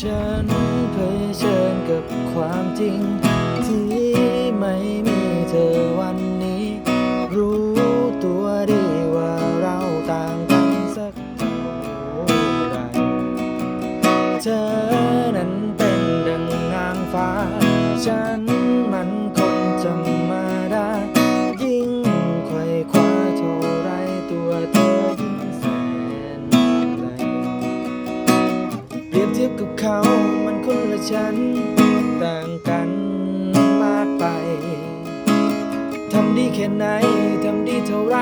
ฉันเผชิญกับความจริง ที่ไม่มีเธอวันนี้ รู้ตัวดีว่าเราต่างกันสักเท่าไรเธอนั้นเป็นดังนางฟ้า ฉัน บกับเขามันคนละชั้นต่างกันมากไป ทำดีแค่ไหน ทำดีเท่าไร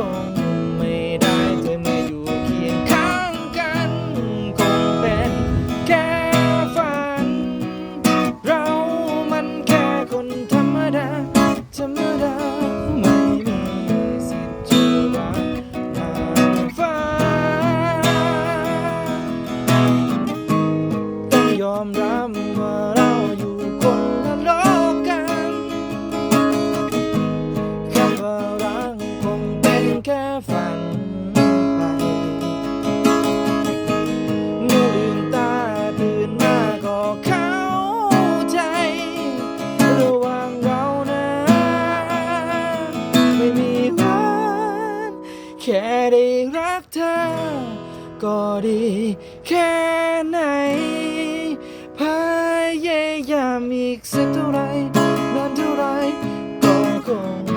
Oh. แค่ได้รักเธอ ก็ดีแค่ไหน พยายามอีกสักเท่าไรนานเท่าไรก็คง